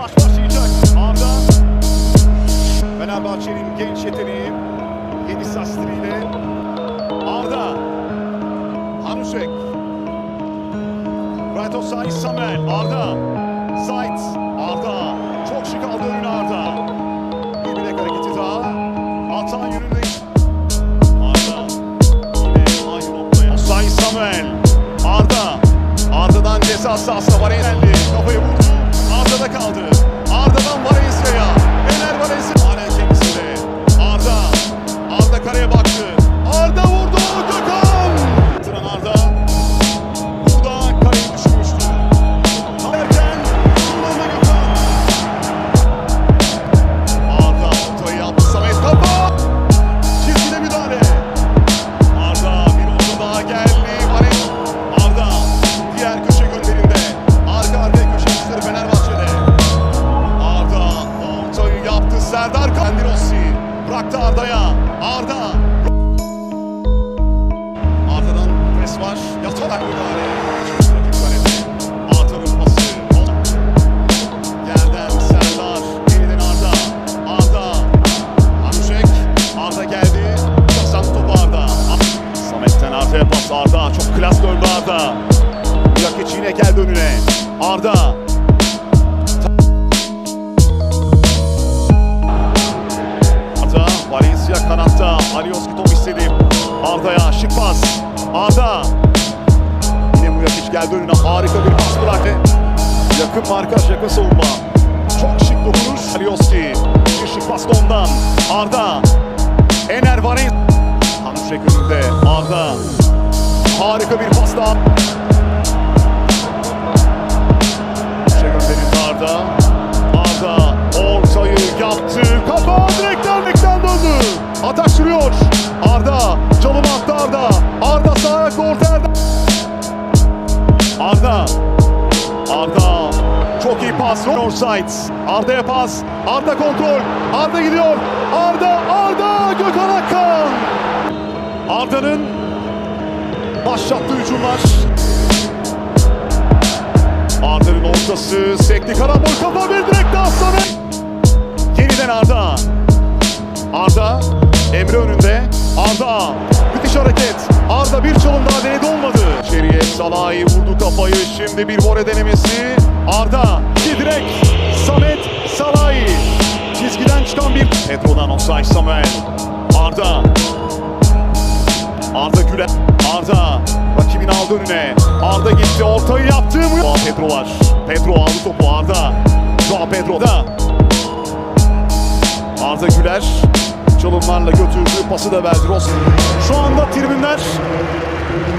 Maç başlayacak. Arda. Fenerbahçe'nin genç yeteneği. Yeni sastriyle. Arda. Hanusek. Right offside Samuel. Arda. Zayt. Arda. Çok şık aldı önüne Arda. Bir bilek hareketi daha. Atan yönünde. Arda. Yine aynı noktaya. Offside Samuel. Arda. Arda'dan ceza sahasına Valencia'yı kafayı vurdu. Arda'ya pas Arda. Çok klas döndü Arda. Yakiç yine geldi önüne. Arda. Arda. Valencia kanatta. Alioski top istedi. Arda'ya şık pas. Arda. Yine Muyakiç geldi önüne. Harika bir pas bıraktı. Yakın markaj yakın savunma. Çok şık dokunuş. Alioski. Bir şık pas da ondan. Arda. Ener Valencia. Hanuşek önünde. Arda. Harika bir pas daha. Arda. Arda ortayı yaptı. Kafa direkten direkten döndü. Atak sürüyor. Arda. Çalım attı Arda. Arda sağ ayakla orta yerde. Arda. Arda. Çok iyi pas. Offside. Arda'ya pas. Arda kontrol. Arda gidiyor. Arda. Arda. Gökhan Akkan. Arda'nın başlattığı hücumlar. Arda'nın ortası. Sekli karambol kafa bir direkt daha sonra. Yeniden Arda. Arda. Emre önünde. Arda. Müthiş hareket. Arda bir çalım daha denedi olmadı. İçeriye Salah'ı vurdu kafayı. Şimdi bir vore denemesi. Arda. İki direkt. Samet Salah'ı. Çizgiden çıkan bir. Pedro'dan offside Samuel. Arda. Arda Güler. Arda. Rakibini aldı önüne. Arda gitti. Ortayı yaptı mı? Joao Pedro var. Pedro aldı topu. Arda. Joao Pedro da. Arda Güler çalımlarla götürdü. Pası da verdi Ross. Şu anda tribünler